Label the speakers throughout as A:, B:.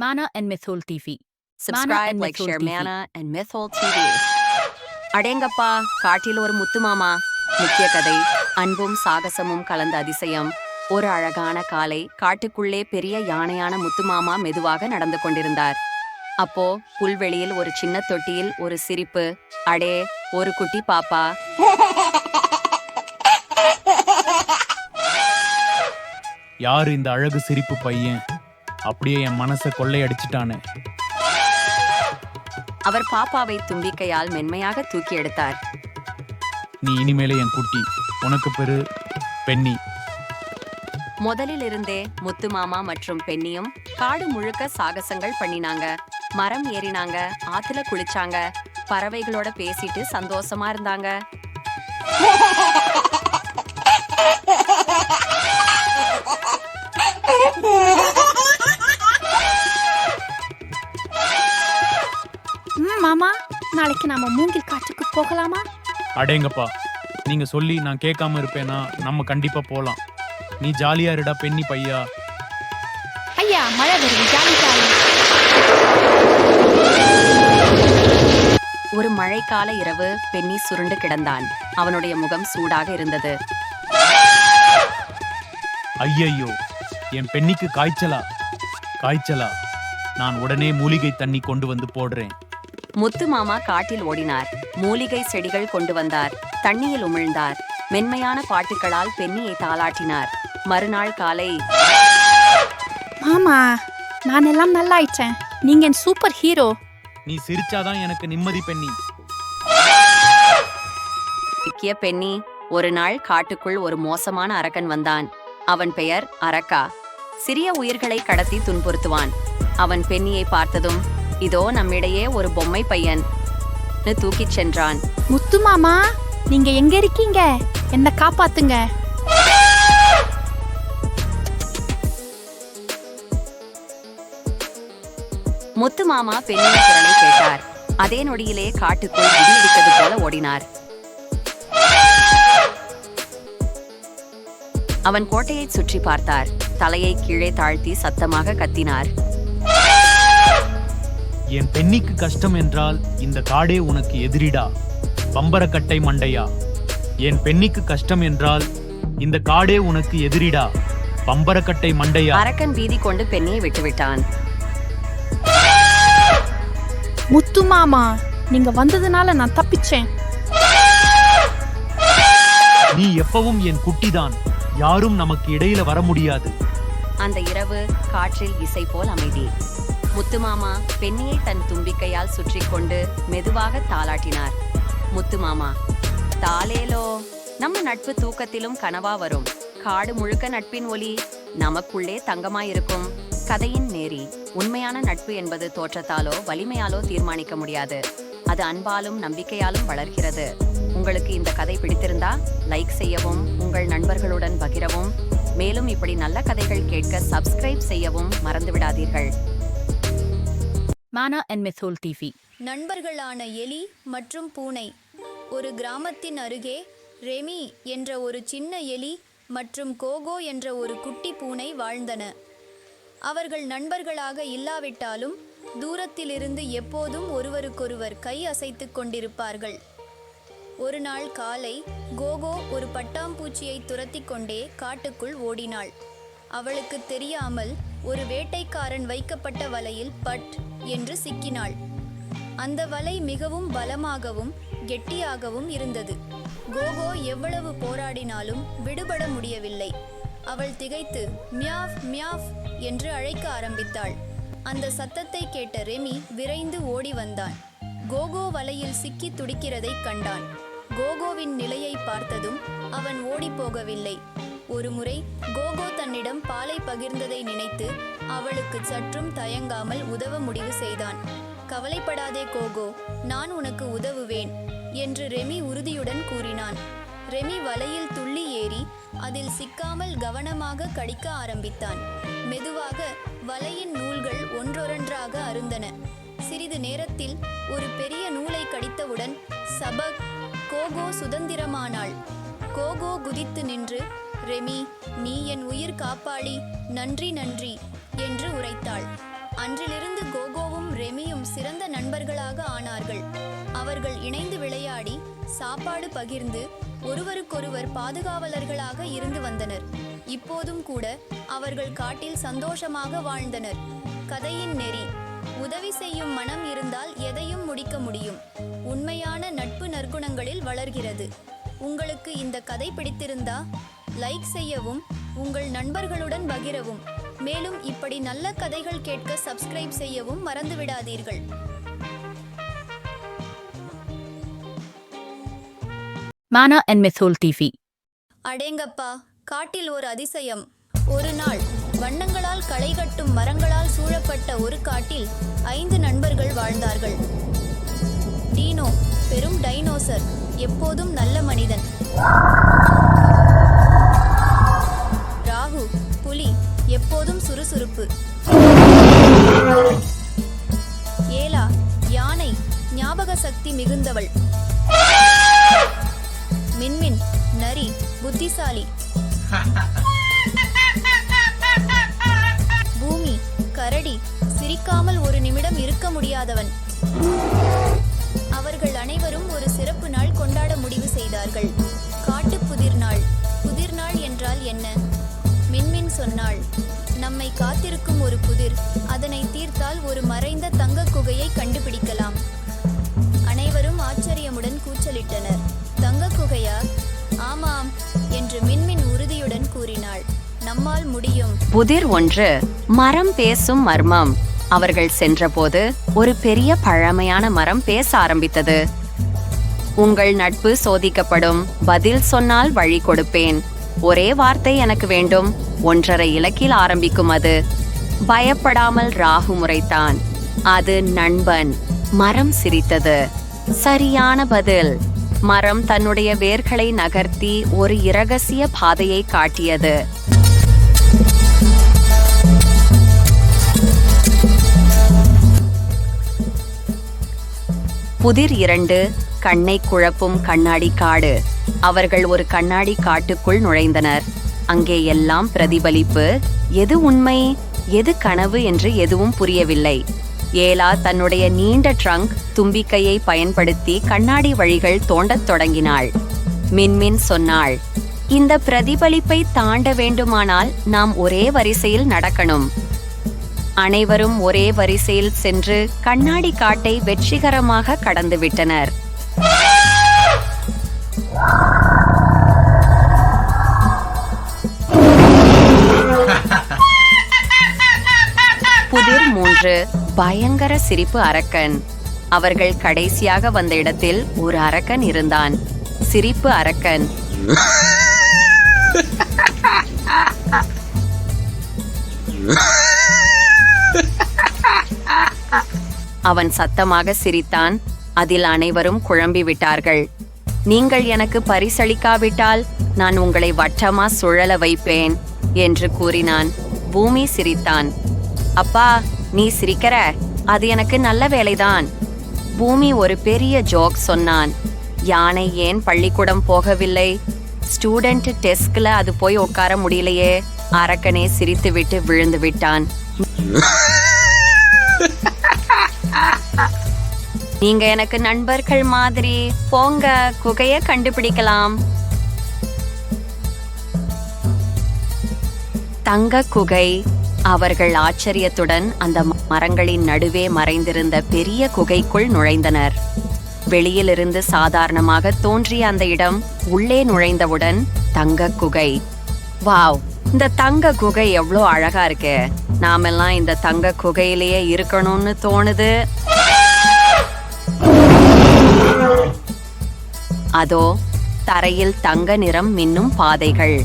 A: Mana and Mithul TV.
B: Subscribe, like,
A: Mythol
B: share
A: TV.
B: Mana and Mythol TV. அடேங்கப்பா காட்டில் ஒரு முத்துமாமா முக்கிய கதை அன்பும் சாகசமும் கலந்த அதிசயம் ஒரு அழகான காலை காட்டுக்குள்ளே பெரிய யானையான முத்துமாமா மெதுவாக நடந்து கொண்டிருந்தார் அப்போ புல்வெளியில் ஒரு சின்ன தொட்டியில் ஒரு சிரிப்பு அடே ஒரு குட்டி பாப்பா
C: யாரு இந்த அழகு சிரிப்பு பையன் அப்படியே என் மனசை கொள்ளையடிச்சிட்டானே.
B: அவர் பாப்பாவை தும்பிக்கையால் மென்மையாக தூக்கி எடுத்தார்.
C: நீ இனிமேலே என் குட்டி உனக்கு பெரு பெண்ணி.
B: முதலில் இருந்தே முத்துமாமா மற்றும் பெண்ணியும் காடு முழுக்க சாகசங்கள் பண்ணினாங்க. மரம் ஏறினாங்க ஆத்துல குளிச்சாங்க பறவைகளோட பேசிட்டு சந்தோஷமா இருந்தாங்க.
D: ம் நாளைக்கு நாம மூங்கில் காட்டுக்கு போகலாமா?
C: அடேங்கப்பா நீங்க சொல்லி நான் கேட்காம இருப்பேனா நம்ம கண்டிப்பா போலாம். நீ ஜாலியா இருடா பெண்ணி பையா.
D: ஐயா மழை வருது ஜாலி ஜாலி.
B: ஒரு மழைக்கால இரவு பெண்ணி சுருண்டு கிடந்தான். அவனுடைய முகம் சூடாக இருந்தது.
C: ஐயையோ என் பெண்ணிக்கு காய்ச்சலா? காய்ச்சலா? நான் உடனே மூலிகை தண்ணி கொண்டு வந்து போடுறேன்.
B: முத்துமாமா காட்டில் ஓடினார். மூலிகை செடிகள் கொண்டு வந்தார். தண்ணியில் உமிழ்ந்தார். மென்மையான பாட்டுகளால் பெண்ணியை தாளாட்டினார். மறுநாள் காலை
D: மாமா நான் எல்லாம் நல்லா ஆயிட்டேன் நீங்க என் சூப்பர் ஹீரோ.
C: நீ சிரிச்சாதான் எனக்கு நிம்மதி பெண்ணி.
B: சிக்கிய பெண்ணி ஒரு நாள் காட்டுக்குள் ஒரு மோசமான அரக்கன் வந்தான். அவன் பெயர் அரக்கா. சிறிய உயிர்களை கடத்தி துன்புறுத்துவான். அவன் பெண்ணியை பார்த்ததும் இதோ நம்மிடையே ஒரு பொம்மை பையன். தூக்கிச் சென்றான்.
D: முத்து மாமா நீங்க எங்க இருக்கீங்க? என்ன காப்பாத்துங்க.
B: முத்து மாமா பெண்ணின் குரலை கேட்டார். அதே நொடியிலே காட்டுக்குள் இடி இடித்தது போல ஓடினார். அவன் கோட்டையை சுற்றி பார்த்தார். தலையை கீழே தாழ்த்தி சத்தமாக கத்தினார்.
C: என் பெண்ணிக்கு கஷ்டம் என்றால் இந்த காடே உனக்கு எதிரிடா. பம்பரக்கட்டை மண்டையா. என் பெண்ணிக்கு கஷ்டம் என்றால் இந்த காடே உனக்கு எதிரிடா. பம்பரக்கட்டை மண்டையா.
B: அரக்கன் பீதி கொண்டு பெண்ணியை விட்டுவிட்டான்.
D: முத்து மாமா நீங்க வந்ததுனால நான் தப்பிச்சேன்.
C: நீ எப்பவும் என் குட்டிதான். யாரும் நமக்கு இடையில வர முடியாது.
B: அந்த இரவு காற்றில் இசை போல் அமைதி. முத்துமாமா பெண்ணியை தன் தும்பிக்கையால் சுற்றி கொண்டு மெதுவாக தாளாட்டினார். முத்துமாமா தாலேலோ நம்ம நட்பு தூக்கத்திலும் கனவா வரும். காடு முழுக்க நட்பின் ஒலி நமக்குள்ளே தங்கமாயிருக்கும். கதையின் நேரி. உண்மையான நட்பு என்பது தோற்றத்தாலோ வலிமையாலோ தீர்மானிக்க முடியாது. அது அன்பாலும் நம்பிக்கையாலும் வளர்கிறது. உங்களுக்கு இந்த கதை பிடித்திருந்தா லைக் செய்யவும் உங்கள் நண்பர்களுடன் பகிரவும். மேலும் இப்படி நல்ல கதைகள் கேட்க சப்ஸ்கிரைப் செய்யவும் மறந்துவிடாதீர்கள்.
A: மானா அண்ட் Mithul டிவி.
E: நண்பர்களான எலி மற்றும் பூனை. ஒரு கிராமத்தின் அருகே ரெமி என்ற ஒரு சின்ன எலி மற்றும் கோகோ என்ற ஒரு குட்டி பூனை வாழ்ந்தன. அவர்கள் நண்பர்களாக இல்லாவிட்டாலும் தூரத்திலிருந்து எப்போதும் ஒருவருக்கொருவர் கை அசைத்துக் கொண்டிருப்பார்கள். ஒரு நாள் காலை கோகோ ஒரு பட்டாம்பூச்சியை துரத்தி கொண்டே காட்டுக்குள் ஓடினாள். அவளுக்கு தெரியாமல் ஒரு வேட்டைக்காரன் வைக்கப்பட்ட வலையில் பட் என்று சிக்கினாள். அந்த வலை மிகவும் பலமாகவும் கெட்டியாகவும் இருந்தது. கோகோ எவ்வளவு போராடினாலும் விடுபட முடியவில்லை. அவள் திகைத்து மியாவ் மியாவ் என்று அழைக்க ஆரம்பித்தாள். அந்த சத்தத்தை கேட்ட ரெமி விரைந்து ஓடி வந்தான். கோகோ வலையில் சிக்கி துடிக்கிறதைக் கண்டான். கோகோவின் நிலையை பார்த்ததும் அவன் ஓடிப்போகவில்லை ஒருமுறை கோகோ தன்னிடம் பாலை பகிர்ந்ததை நினைத்து அவளுக்கு சற்றும் தயங்காமல் உதவ முடிவு செய்தான். கவலைப்படாதே கோகோ நான் உனக்கு உதவுவேன் என்று ரெமி உறுதியுடன் கூறினான். ரெமி வலையில் துள்ளி ஏறி அதில் சிக்காமல் கவனமாக கடிக்க ஆரம்பித்தான். மெதுவாக வலையின் நூல்கள் ஒன்றொன்றாக அருந்தன. சிறிது நேரத்தில் ஒரு பெரிய நூலை கடித்தவுடன் சபக் கோகோ சுதந்திரமானாள். கோகோ குதித்து நின்று ரெமி நீ என் உயிர் காப்பாளி. நன்றி நன்றி என்று உரைத்தாள். அன்றிலிருந்து கோகோவும் ரெமியும் சிறந்த நண்பர்களாக ஆனார்கள். அவர்கள் இணைந்து விளையாடி சாப்பாடு பகிர்ந்து ஒருவருக்கொருவர் பாதுகாவலர்களாக இருந்து வந்தனர். இப்போதும் கூட அவர்கள் காட்டில் சந்தோஷமாக வாழ்ந்தனர். கதையின் நெறி உதவி செய்யும் மனம் இருந்தால் எதையும் முடிக்க முடியும். உண்மையான நட்பு நற்குணங்களில் வளர்கிறது. உங்களுக்கு இந்த கதை பிடித்திருந்தா லைக் செய்யவும் உங்கள் நண்பர்களுடன் பகிரவும். மேலும் இப்படி நல்ல கதைகள் கேட்க சப்ஸ்கிரைப் செய்யவும் மறந்துவிடாதீர்கள்.
A: Mana and Mythol TV.
E: அடேங்கப்பா காட்டில் ஒரு அதிசயம். ஒரு நாள் வண்ணங்களால் களை கட்டும் மரங்களால் சூழப்பட்ட ஒரு காட்டில் ஐந்து நண்பர்கள் வாழ்ந்தார்கள். டீனோ பெரும் டைனோசர் எப்போதும் நல்ல மனிதன். எப்போதும் சுறுசுறுப்பு. ஏலா யானை ஞாபக சக்தி மிகுந்தவள். மின்மின் நரி புத்திசாலி. பூமி கரடி சிரிக்காமல் ஒரு நிமிடம் இருக்க முடியாதவன். அவர்கள் அனைவரும் ஒரு சிறப்பு நாள் கொண்டாட முடிவு செய்தார்கள். சொன்னாள். நம்மை காத்திருக்கும் ஒரு புதிர் அதனை தீர்த்தால் ஒரு மறைந்த தங்க குகையை கண்டுபிடிக்கலாம். அனைவரும் ஆச்சரியமுடன் கூச்சலிட்டனர். தங்க குகையா? ஆமாம் என்று மின்மின் உறுதியுடன் கூறினாள். நம்மால் முடியும்.
B: புதிர் ஒன்று மரம் பேசும் மர்மம். அவர்கள் சென்றபோது ஒரு பெரிய பழமையான மரம் பேச ஆரம்பித்தது. உங்கள் நட்பு சோதிக்கப்படும் பதில் சொன்னால் வழி கொடுப்பேன். ஒரே வார்த்தை எனக்கு வேண்டும். ஒன்றரை இலக்கில் ஆரம்பிக்கும் அது. பயப்படாமல் ராகு முறைத்தான். அது நண்பன். மரம் சிரித்தது. சரியான பதில். மரம் தன்னுடைய வேர்களை நகர்த்தி ஒரு இரகசிய பாதையை காட்டியது. புதிர் இரண்டு கண்ணை குழப்பும் கண்ணாடி காடு. அவர்கள் ஒரு கண்ணாடி காட்டுக்குள் நுழைந்தனர். அங்கே எல்லாம் பிரதிபலிப்பு எது உண்மை? எது கனவு? என்று எதுவும் புரியவில்லை. ஏலா தன்னுடைய நீண்ட ட்ரங்க் தும்பிக்கையை பயன்படுத்தி கண்ணாடி வழிகள் தோண்டத் தொடங்கினாள். மின்மின் சொன்னாள் இந்த பிரதிபலிப்பை தாண்ட வேண்டுமானால் நாம் ஒரே வரிசையில் நடக்கணும். அனைவரும் ஒரே வரிசையில் சென்று கண்ணாடி காட்டை வெற்றிகரமாக கடந்துவிட்டனர். என்று பயங்கர சிரிப்பு அரக்கன். அவர்கள் கடைசியாக வந்த இடத்தில் ஒரு அரக்கன் இருந்தான். சிரிப்பு அரக்கன். அவன் சத்தமாக சிரித்தான். அதில் அனைவரும் குழம்பி விட்டார்கள். நீங்கள் எனக்கு பரிசளிக்காவிட்டால் நான் உங்களை வட்டமா சுழல வைப்பேன் என்று கூறினான். பூமி சிரித்தான். அப்பா நீ சிரிக்கிற? அது எனக்கு நல்ல வேலைதான். பூமி ஒரு பெரிய ஜோக் சொன்னான். யானை ஏன் பள்ளிக்கூடம் போகவில்லை? ஸ்டூடெண்ட் டெஸ்க்ல அது போய் உட்கார முடியலையே. அரக்கனே சிரித்துவிட்டு விழுந்து விட்டான். நீங்க எனக்கு நண்பர்கள் மாதிரி. போங்க குகைய கண்டுபிடிக்கலாம். தங்க குகை. அவர்கள் ஆச்சரியத்துடன் அந்த மரங்களின் நடுவே மறைந்திருந்த பெரிய குகைக்குள் நுழைந்தனர். வெளியிலிருந்து சாதாரணமாக தோன்றிய அந்த இடம் உள்ளே நுழைந்தவுடன் தங்க குகை. வாவ்! இந்த தங்க குகை எவ்வளோ அழகா இருக்கு! நாமெல்லாம் இந்த தங்க குகையிலேயே இருக்கணும்னு தோணுது. அதோ தரையில் தங்க நிறம் மின்னும் பாதைகள்.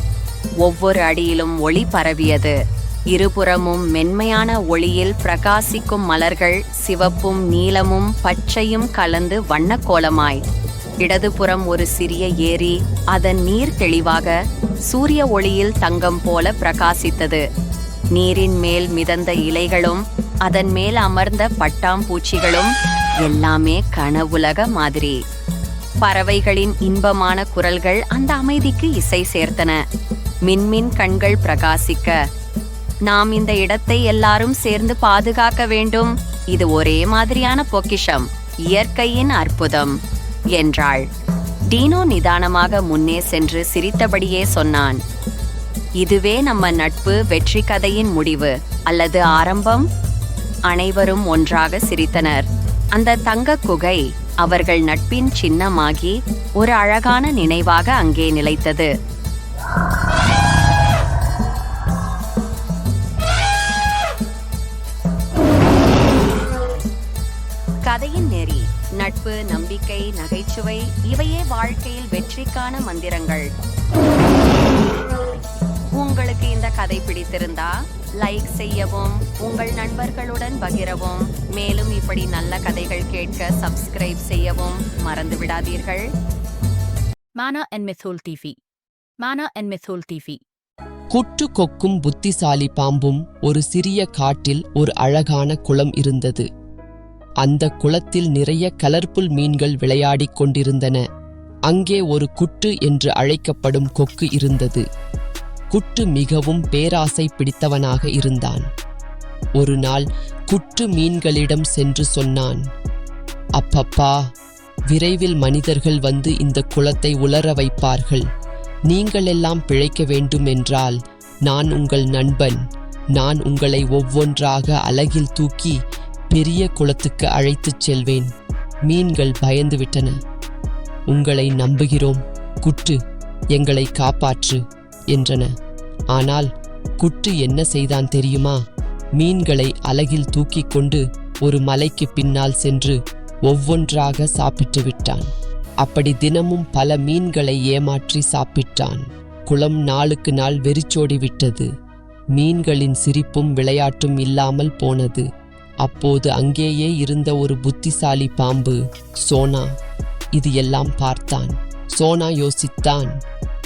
B: ஒவ்வொரு அடியிலும் ஒளி பரவியது. இருபுறமும் மென்மையான ஒளியில் பிரகாசிக்கும் மலர்கள் சிவப்பும் நீலமும் பச்சையும் கலந்து வண்ணக்கோலமாய். இடதுபுறம் ஒரு சிறிய ஏரி அதன் நீர் தெளிவாக சூரிய ஒளியில் தங்கம் போல பிரகாசித்தது. நீரின் மேல் மிதந்த இலைகளும் அதன் மேல் அமர்ந்த பட்டாம்பூச்சிகளும் எல்லாமே கனவுலக மாதிரி. பறவைகளின் இன்பமான குரல்கள் அந்த அமைதிக்கு இசை சேர்த்தன. மின்மின் கண்கள் பிரகாசிக்க நாம் இந்த இடத்தை எல்லாரும் சேர்ந்து பாதுகாக்க வேண்டும். இது ஒரே மாதிரியான பொக்கிஷம். இயற்கையின் அற்புதம் என்றாள். டீனோ நிதானமாக முன்னே சென்று சிரித்தபடியே சொன்னான். இதுவே நம்ம நட்பு வெற்றி கதையின் முடிவு அல்லது ஆரம்பம்? அனைவரும் ஒன்றாக சிரித்தனர். அந்த தங்க குகை அவர்கள் நட்பின் சின்னமாகி ஒரு அழகான நினைவாக அங்கே நிலைத்தது. கதையின் நெறி நட்பு நம்பிக்கை நகைச்சுவை இவையே வாழ்க்கையில் வெற்றிக்கான மந்திரங்கள் உங்களுக்கு இந்த கதை பிடித்திருந்தா லைக் செய்யவும் உங்கள் நண்பர்களுடன் பகிரவும் மேலும் இப்படி நல்ல கதைகள் கேட்க சப்ஸ்கிரைப் செய்யவும் மறந்து விடாதீர்கள்
A: Mana and Mythol TV. Mana and Mythol TV.
F: குட்டு கொக்கும் புத்திசாலி பாம்பும் ஒரு சிறிய காட்டில் ஒரு அழகான குளம் இருந்தது அந்த குளத்தில் நிறைய கலர்ஃபுல் மீன்கள் விளையாடிக் கொண்டிருந்தன. அங்கே ஒரு குட்டு என்று அழைக்கப்படும் கொக்கு இருந்தது. குட்டு மிகவும் பேராசை பிடித்தவனாக இருந்தான். ஒரு நாள் குட்டு மீன்களிடம் சென்று சொன்னான் அப்பப்பா விரைவில் மனிதர்கள் வந்து இந்த குளத்தை உலர வைப்பார்கள். நீங்கள் எல்லாம் பிழைக்க வேண்டும் என்றால் நான் உங்கள் நண்பன். நான் உங்களை ஒவ்வொன்றாக அலகில் தூக்கி பெரிய குளத்துக்கு அழைத்துச் செல்வேன். மீன்கள் பயந்துவிட்டன. உங்களை நம்புகிறோம். குட்டு எங்களை காப்பாற்று என்றன. ஆனால் குட்டு என்ன செய்தான் தெரியுமா? மீன்களை அலகில் தூக்கிக் கொண்டு ஒரு மலைக்கு பின்னால் சென்று ஒவ்வொன்றாக சாப்பிட்டு விட்டான். அப்படி தினமும் பல மீன்களை ஏமாற்றி சாப்பிட்டான். குளம் நாளுக்கு நாள் வெறிச்சோடி விட்டது. மீன்களின் சிரிப்பும் விளையாட்டும் இல்லாமல் போனது. அப்போது அங்கேயே இருந்த ஒரு புத்திசாலி பாம்பு சோனா இது எல்லாம் பார்த்தான். சோனா யோசித்தான்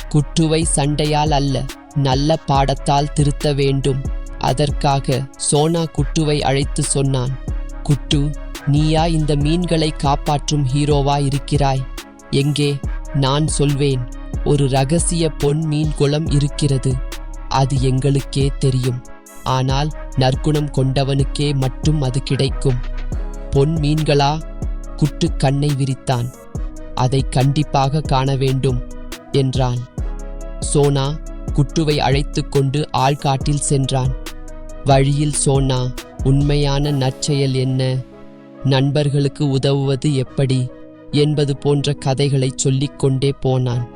F: குட்டுவை சண்டையால் அல்ல நல்ல பாடத்தால் திருத்த வேண்டும். அதற்காக சோனா குட்டுவை அழைத்து சொன்னான் குட்டு நீயா இந்த மீன்களை காப்பாற்றும் ஹீரோவா இருக்கிறாய்? எங்கே? நான் சொல்வேன் ஒரு ரகசிய பொன் மீன் குளம் இருக்கிறது அது எங்களுக்கே தெரியும். ஆனால் நற்குணம் கொண்டவனுக்கே மட்டும் அது கிடைக்கும். பொன் மீன்களா? குட்டு கண்ணை விரித்தான். அதை கண்டிப்பாக காண வேண்டும் என்றான் சோனா குட்டுவை அழைத்து கொண்டு ஆள்காட்டில் சென்றான். வழியில் சோனா உண்மையான நற்செயல் என்ன? நண்பர்களுக்கு உதவுவது எப்படி? என்பது போன்ற கதைகளை சொல்லிக்கொண்டே போனான்.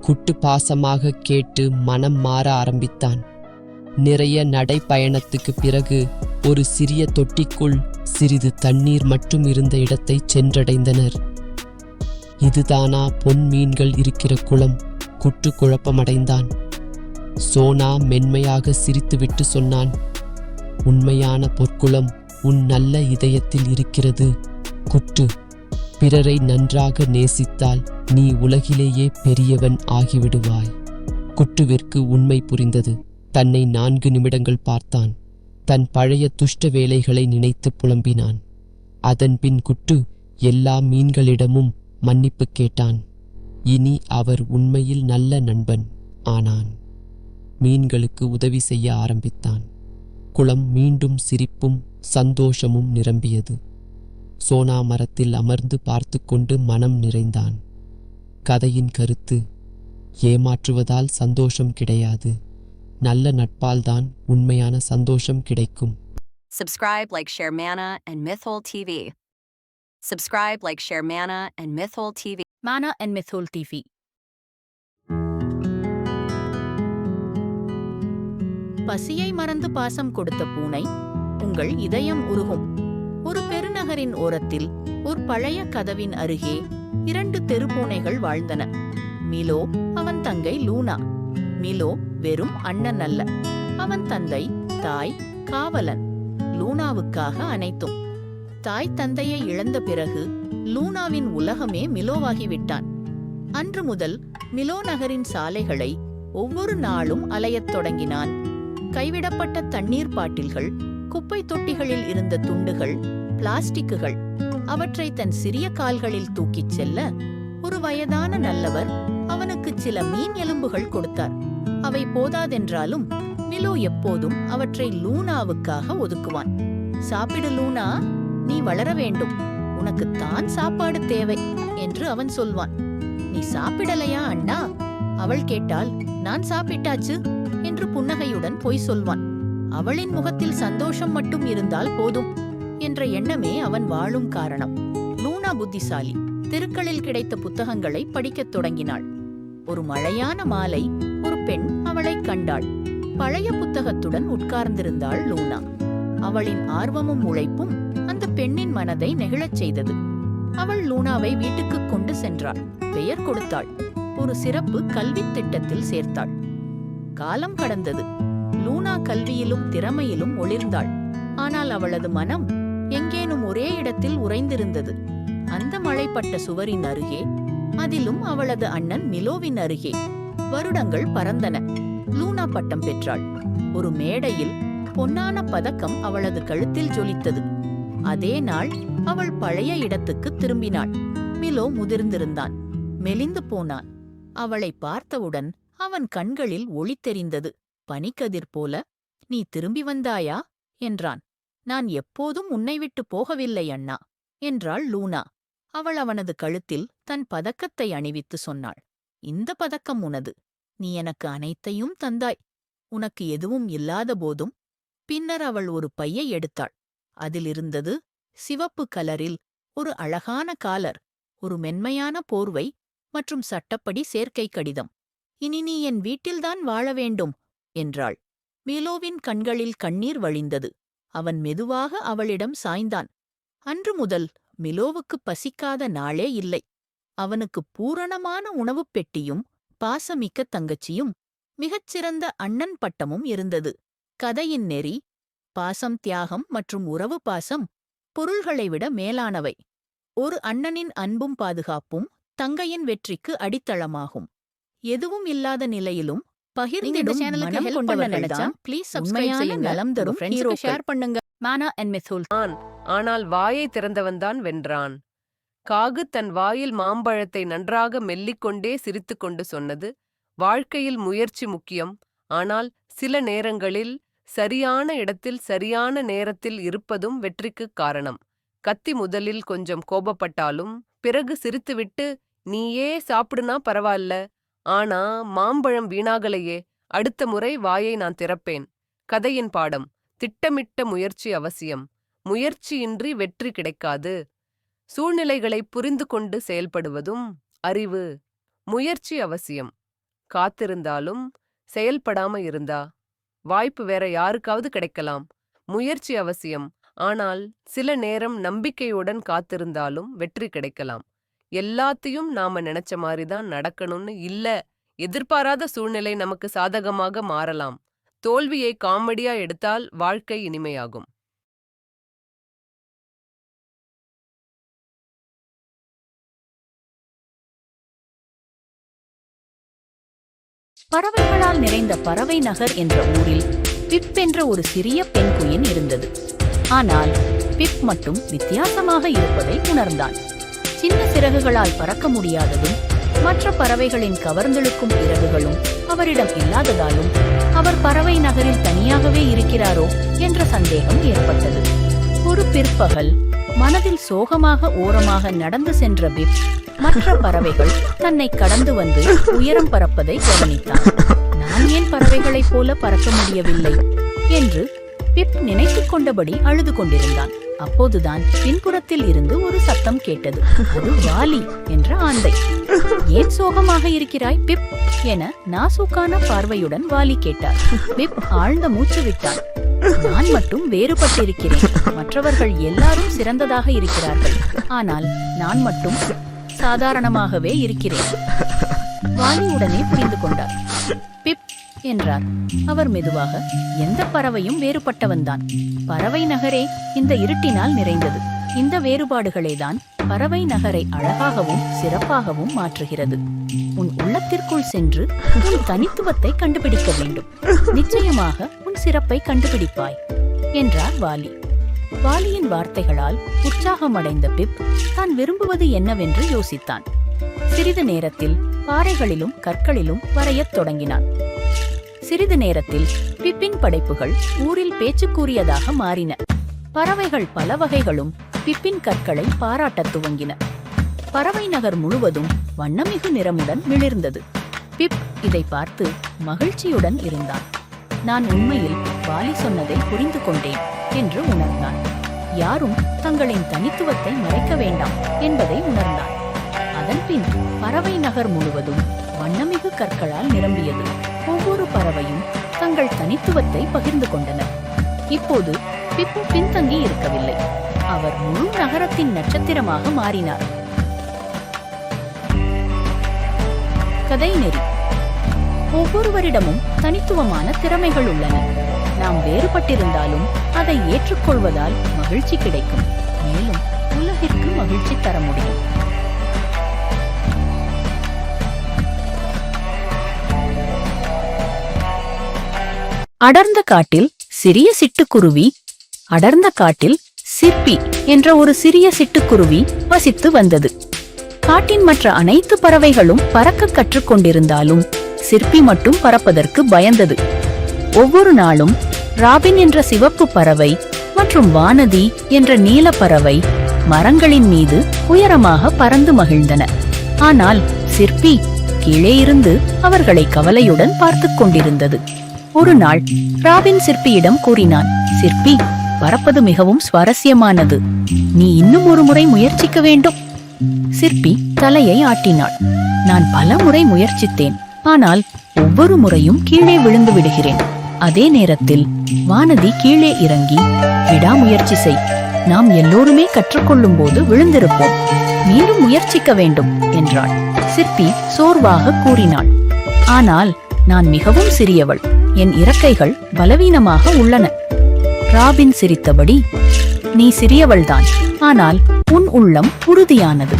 F: குட்டு பாசமாக கேட்டு மனம் மாற ஆரம்பித்தான். நிறைய நடைப்பயணத்துக்கு பிறகு ஒரு சிறிய தொட்டிக்குள் சிறிது தண்ணீர் மட்டும் இருந்த இடத்தை சென்றடைந்தனர். இதுதானா பொன் மீன்கள் இருக்கிற குளம்? குட்டு குழப்பமடைந்தான். சோனா மென்மையாக சிரித்துவிட்டு சொன்னான் உண்மையான பொற்குளம் உன் நல்ல இதயத்தில் இருக்கிறது. குட்டு பிறரை நன்றாக நேசித்தால் நீ உலகிலேயே பெரியவன் ஆகிவிடுவாய். குட்டுவிற்கு உண்மை புரிந்தது. தன்னை நான்கு நிமிடங்கள் பார்த்தான். தன் பழைய துஷ்ட வேலைகளை நினைத்து புலம்பினான். அதன்பின் குட்டு எல்லா மீன்களிடமும் மன்னிப்பு கேட்டான். இனி அவர் உண்மையில் நல்ல நண்பன் ஆனான். மீன்களுக்கு உதவி செய்ய ஆரம்பித்தான். குளம் மீண்டும் சிரிப்பும் சந்தோஷமும் நிரம்பியது. சோனா மரத்தில் அமர்ந்து பார்த்து கொண்டு மனம் நிறைந்தான். கதையின் கருத்து ஏமாற்றுவதால் சந்தோஷம் கிடையாது. நல்ல நட்பால்தான் உண்மையான சந்தோஷம் கிடைக்கும்
B: Subscribe, like, share Mana and Mythol TV. Subscribe, like, share Mana and Mythol TV.
A: Mana and Mythol TV. பசியை மறந்து பாசம் கொடுத்த பூனை உங்கள் இதயம் உருகும் ஒரு பெருநகரின் ஓரத்தில் ஒரு பழைய கதவின் அருகே இரண்டு தெருப்பூனைகள் வாழ்ந்தன மிலோ அவன் தங்கை லூனா மிலோ வெறும் அண்ணன் அல்ல. அவன் தந்தை தாய் காவலன். லூனாவுக்காக அனைத்தும் தாய் தந்தையை இழந்த பிறகு லூனாவின் உலகமே மிலோவாகிவிட்டான். அன்று முதல் மிலோ நகரின் சாலைகளை ஒவ்வொரு நாளும் அலையத் தொடங்கினான். கைவிடப்பட்ட தண்ணீர் பாட்டில்கள் குப்பை தொட்டிகளில் இருந்த துண்டுகள் பிளாஸ்டிக்குகள் அவற்றை தன் சிறிய கால்களில் தூக்கிச் செல்ல ஒரு வயதான நல்லவர் அவனுக்கு சில மீன் எலும்புகள் கொடுத்தார். அவை போதாதென்றாலும்
G: நிலு எப்போதும் அவற்றை லூனாவுக்காக ஒதுக்குவான். சாப்பிடு லூனா நீ வளர வேண்டும். உனக்குத்தான் சாப்பாடு தேவை என்று அவன் சொல்வான். நீ சாப்பிடலையா அண்ணா? அவள் கேட்டால் நான் சாப்பிட்டாச்சு என்று புன்னகையுடன் போய் சொல்வான். அவளின் முகத்தில் சந்தோஷம் மட்டும் இருந்தால் போதும் என்ற எண்ணமே அவன் வாழும் காரணம். லூனா புத்திசாலி தெருக்களில் கிடைத்த புத்தகங்களை படிக்கத் தொடங்கினாள். ஒரு மழையான மாலை பெண் அவளைக் கண்டாள். பழைய புத்தகத்துடன் உட்கார்ந்திருந்தாள் லூனா. அவளின் ஆர்வமும் உழைப்பும் அந்த பெண்ணின் மனதை நெகிழச் செய்தது. அவள் லூனாவை வீட்டுக்கு கொண்டு சென்றாள். பெயர் கொடுத்தாள். ஒரு சிறப்பு கல்வித் திட்டத்தில் சேர்த்தாள். காலம் கடந்தது. லூனா கல்வியிலும் திறமையிலும் ஒளிர்ந்தாள். ஆனால் அவளது மனம் எங்கேனும் ஒரே இடத்தில் உறைந்திருந்தது. அந்த மழைப்பட்ட சுவரின் அருகே அதிலும் அவளது அண்ணன் மிலோவின் அருகே. வருடங்கள் பறந்தன. லூனா பட்டம் பெற்றாள். ஒரு மேடையில் பொன்னான பதக்கம் அவளது கழுத்தில் ஜொலித்தது. அதே நாள் அவள் பழைய இடத்துக்கு திரும்பினாள். மிலோ முதிர்ந்திருந்தான். மெலிந்து போனான். அவளை பார்த்தவுடன் அவன் கண்களில் ஒளி தெரிந்தது. பனிக்கதிர் போல நீ திரும்பி வந்தாயா? என்றான். நான் எப்போதும் உன்னை விட்டு போகவில்லை அண்ணா என்றாள் லூனா. அவள் அவனது கழுத்தில் தன் பதக்கத்தை அணிவித்து சொன்னாள். இந்த பதக்கம் உனது. நீ எனக்கு அனைத்தையும் தந்தாய். உனக்கு எதுவும் இல்லாத போதும் பின்னர் அவள் ஒரு பையை எடுத்தாள். அதிலிருந்தது சிவப்பு கலரில் ஒரு அழகான காலர் ஒரு மென்மையான போர்வை மற்றும் சட்டப்படி சேர்க்கை கடிதம். இனி நீ என் வீட்டில்தான் வாழ வேண்டும் என்றாள். மிலோவின் கண்களில் கண்ணீர் வழிந்தது. அவன் மெதுவாக அவளிடம் சாய்ந்தான். அன்று முதல் மிலோவுக்கு பசிக்காத நாளே இல்லை. அவனுக்கு பூரணமான உணவுப் பெட்டியும் பாசமிக்க தங்கச்சியும் மிகச்சிறந்த அண்ணன் பட்டமும் இருந்தது. கதையின் நெறி பாசம் தியாகம் மற்றும் உறவு பாசம் பொருள்களை விட மேலானவை. ஒரு அண்ணனின் அன்பும் பாதுகாப்பும் தங்கையின் வெற்றிக்கு அடித்தளமாகும். எதுவும் இல்லாத நிலையிலும்
A: மித்துல்
H: ஆனால் வாயை திறந்தவன்தான் வென்றான். காகு தன் வாயில் மாம்பழத்தை நன்றாக மெல்லிக்கொண்டே சிரித்துக்கொண்டு சொன்னது வாழ்க்கையில் முயற்சி முக்கியம் ஆனால் சில நேரங்களில் சரியான இடத்தில் சரியான நேரத்தில் இருப்பதும் வெற்றிக்குக் காரணம். கத்தி முதலில் கொஞ்சம் கோபப்பட்டாலும் பிறகு சிரித்துவிட்டு நீயே சாப்பிடுனா பரவாயில்ல ஆனா மாம்பழம் வீணாகலையே அடுத்த முறை வாயை நான் திறப்பேன் கதையின் பாடம் திட்டமிட்ட முயற்சி அவசியம் முயற்சியின்றி வெற்றி கிடைக்காது சூழ்நிலைகளை புரிந்து கொண்டு செயல்படுவதும் அறிவு முயற்சி அவசியம். காத்திருந்தாலும் செயல்படாம இருந்தா வாய்ப்பு வேற யாருக்காவது கிடைக்கலாம். முயற்சி அவசியம். ஆனால் சில நேரம் நம்பிக்கையுடன் காத்திருந்தாலும் வெற்றி கிடைக்கலாம். எல்லாத்தையும் நாம நினைச்ச மாதிரி தான் நடக்கணும்னு இல்ல எதிர்பாராத சூழ்நிலை நமக்கு சாதகமாக மாறலாம். தோல்வியை காமெடியா எடுத்தால் வாழ்க்கை இனிமையாகும்.
G: பறவைகளால் நிறைந்த பறவை நகர் என்ற ஊரில் பிப் என்ற ஒரு சிறிய பெண் குயின் இருந்தது. ஆனால் பிப் மட்டும் வித்தியாசமாக இருப்பதை உணர்ந்தான். சின்ன சிறகுகளால் பறக்க முடியாததும் மற்ற பறவைகளின் கவர்ந்தெழுக்கும் இறகுகளும் அவரிடம் இல்லாததாலும் அவர் பறவை நகரில் தனியாகவே இருக்கிறாரோ என்ற சந்தேகம் ஏற்பட்டது. ஒரு பிற்பகல் மனதில் சோகமாக ஓரமாக நடந்து சென்ற பிப் மற்ற பறவைகள் தன்னை கடந்து வந்து உயரம் பறப்பதை கவனித்தான் நான் ஏன் பறவைகளைப் போல பறக்க முடியவில்லை? என்று பிப் நினைத்துக் கொண்டபடி அழுது கொண்டிருந்தான். அப்போதுதான் பின்புறத்தில் இருந்து ஒரு சத்தம் கேட்டது. அது வாலி என்ற ஆந்தை. ஏன் சோகமாக இருக்கிறாய் பிப்? என நாசூக்கான பார்வையுடன் வாலி கேட்டார். பிப் ஆழ்ந்த மூச்சு விட்டான் நான் மட்டும் வேறுபட்டிருக்கிறேன். மற்றவர்கள் எல்லாரும் சிறந்ததாக இருக்கிறார்கள். ஆனால் நான் மட்டும் சாதாரணமாகவே இருக்கிறேன். வாலி உடனே புரிந்து கொண்டார். பிப் என்றார். அவர் மெதுவாக எந்த பறவையும் வேறுபட்டவன்தான் பறவை நகரே இந்த இருட்டினால் நிறைந்தது. இந்த வேறுபாடுகளேதான் பறவை நகரை அழகாகவும் சிறப்பாகவும் மாற்றுகிறது. உன் உள்ளத்திற்குள் சென்று உன் தனித்துவத்தை கண்டுபிடிக்க வேண்டும். நிச்சயமாக உன் சிறப்பை கண்டுபிடிப்பாய் என்றார் வாலி. வாலியின் வார்த்தைகளால் உற்சாகமடைந்த பிப் தான் விரும்புவது என்னவென்று யோசித்தான். சிறிது நேரத்தில் பாறைகளிலும் கற்களிலும் வரையத் தொடங்கினான். சிறிது நேரத்தில்
A: பிப்பின் படைப்புகள் ஊரில் பேச்சுக்குரியதாக மாறின. பறவைகள் பல வகைகளும் பிப்பின் கற்களை பாராட்டத் துவங்கின. பறவை நகர் முழுவதும் வண்ணமிகு நிறமுடன் மிளிர்ந்தது. பிப் இதை பார்த்து மகிழ்ச்சியுடன் இருந்தான். நான் உண்மையில் வாலி சொன்னதை புரிந்து கொண்டேன் என்று உணர்ந்தான். யாரும் தங்களின் தனித்துவத்தை மறைக்க வேண்டாம் என்பதை உணர்ந்தான். அதன்பின் பறவை நகர் முழுவதும் வண்ணமிகு கற்களால் நிரம்பியது. ஒவ்வொரு பறவையும் தங்கள் தனித்துவத்தை பகிர்ந்து கொண்டனர். இப்போது பிப்பு பின்தங்கி இருக்கவில்லை. அவர் முழு நகரத்தின் நட்சத்திரமாக மாறினார். கதை நெறி ஒவ்வொருவரிடமும் தனித்துவமான திறமைகள் உள்ளன. நாம் வேறுபட்டிருந்தாலும் அதை ஏற்றுக்கொள்வதால் மகிழ்ச்சி கிடைக்கும். மேலும் உலகிற்கு மகிழ்ச்சி தர முடியும். அடர்ந்த காட்டில் சிறிய சிட்டுக்குருவி அடர்ந்த காட்டில் சிற்பி என்ற ஒரு சிறிய சிட்டுக்குருவி வசித்து வந்தது. காட்டின் மற்ற அனைத்து பறவைகளும் பறக்க கற்றுக்கொண்டிருந்தாலும் சிற்பி மட்டும் பறப்பதற்கு பயந்தது. ஒவ்வொரு நாளும் ராபின் என்ற சிவப்பு பறவை மற்றும் வானதி என்ற நீல பறவை மரங்களின் மீது உயரமாக பறந்து மகிழ்ந்தன. ஆனால் சிற்பி கீழே இருந்து அவர்களை கவலையுடன் பார்த்துக் கொண்டிருந்தது. ஒரு நாள் ராபின் சிற்பியிடம் கூறினான் சிற்பி பறப்பது மிகவும் சுவாரஸ்யமானது. நீ இன்னும் ஒரு முறை முயற்சிக்க வேண்டும். சிற்பி தலையை ஆட்டினாள். நான் பல முறை முயற்சித்தேன். ஆனால் ஒவ்வொரு முறையும் கீழே விழுந்து விடுகிறேன். அதே நேரத்தில் வானதி கீழே இறங்கி விடாமுயற்சி செய். நாம் எல்லோருமே கற்றுக்கொள்ளும் போது விழுந்திருப்போம். மீண்டும் முயற்சிக்க வேண்டும் என்றாள். சிற்பி சோர்வாக கூறினாள். ஆனால் நான் மிகவும் சிறியவள். என் இறக்கைகள் பலவீனமாக உள்ளன. ராபின் சிரித்தபடி நீ சிறியவள்தான். ஆனால் உன் உள்ளம் உறுதியானது.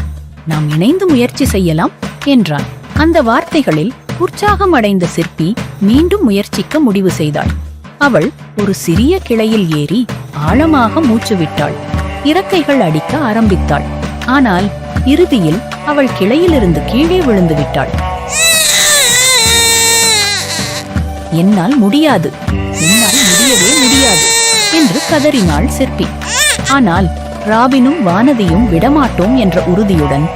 A: நாம் இணைந்து முயற்சி செய்யலாம் என்றான். அந்த வார்த்தைகளில் உற்சாகம் அடைந்த சிற்பி மீண்டும் முயற்சிக்க முடிவு செய்தாள். அவள் ஒரு சிறிய கிளையில் ஏறி ஆழமாக மூச்சு விட்டாள். இறக்கைகள் அடிக்க ஆரம்பித்தாள். ஆனால் இறுதியில் அவள் கிளையிலிருந்து கீழே விழுந்து விட்டாள். என்னால் முடியாது. என்னால் முடியவே முடியாது என்று கதறினாள் சிற்பி. ஆனால் ராபினும் வானதியும் விடமாட்டோம் என்ற உறுதியுடன்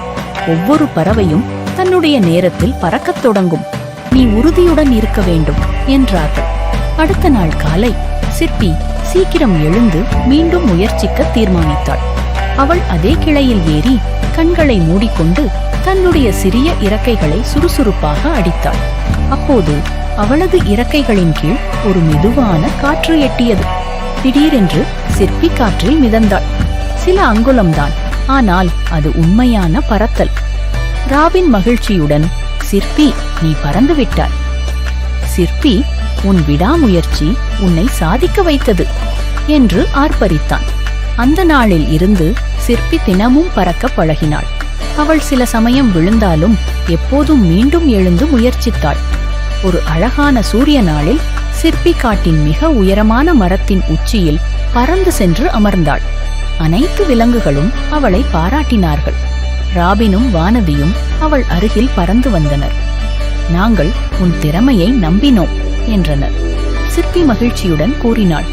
A: ஒவ்வொரு பறவையும் தன்னுடைய நேரத்தில் பறக்கத் தொடங்கும். நீ உறுதியுடன் இருக்க வேண்டும் என்றார்கள். அடுத்த நாள் காலை சிற்பி சீக்கிரம் எழுந்து மீண்டும் முயற்சிக்க தீர்மானித்தாள். அவள் அதே கிளையில் ஏறி கண்களை மூடிக்கொண்டு தன்னுடைய சிறிய இறக்கைகளை சுறுசுறுப்பாக அடித்தாள். அப்போது அவளது இறக்கைகளின் கீழ் ஒரு மெதுவான காற்று எட்டியது. திடீரென்று சிற்பி காற்றில் மிதந்தாள். சில அங்குலம்தான். ஆனால் அது உண்மையான பறத்தல் ராபின் மகிழ்ச்சியுடன் சிற்பி நீ பறந்து விட்டாய் சிற்பி உன் விடாமுயற்சி உன்னை சாதிக்க வைத்தது என்று ஆர்ப்பரித்தான். அந்த நாளில் இருந்து சிற்பி தினமும் பறக்க பழகினாள். அவள் சில சமயம் விழுந்தாலும் எப்போதும் மீண்டும் எழுந்து முயற்சித்தாள். ஒரு அழகான சூரிய நாளில் சிற்பி காட்டின் மிக உயரமான மரத்தின் உச்சியில் பறந்து சென்று அமர்ந்தாள். அனைத்து விலங்குகளும் அவளை பாராட்டினார்கள். ராபினும் வானதியும் அவள் அருகில் பறந்து வந்தனர். நாங்கள் உன் திறமையை நம்பினோம் என்றனர். சிற்பி மகிழ்ச்சியுடன் கூறினாள்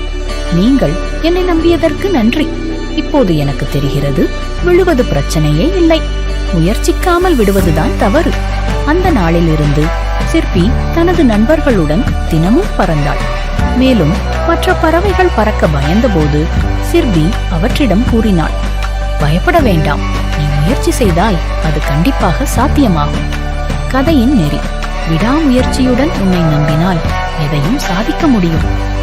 A: நீங்கள் என்னை நம்பியதற்கு நன்றி. இப்போது எனக்கு தெரிகிறது விழுவது பிரச்சனையே இல்லை. முயற்சிக்காமல் விடுவதுதான் தவறு. அந்த நாளிலிருந்து சிற்பி தனது நண்பர்களுடன் தினமும் பறந்தாள். மேலும் மற்ற பறவைகள் பறக்க பயந்தபோது சிற்பி அவற்றிடம் கூறினாள் பயப்பட வேண்டாம். நீ முயற்சி செய்தால் அது கண்டிப்பாக சாத்தியமாகும். கதையின் நெறி. விடாமுயற்சியுடன் உன்னை நம்பினால் எதையும் சாதிக்க முடியும்.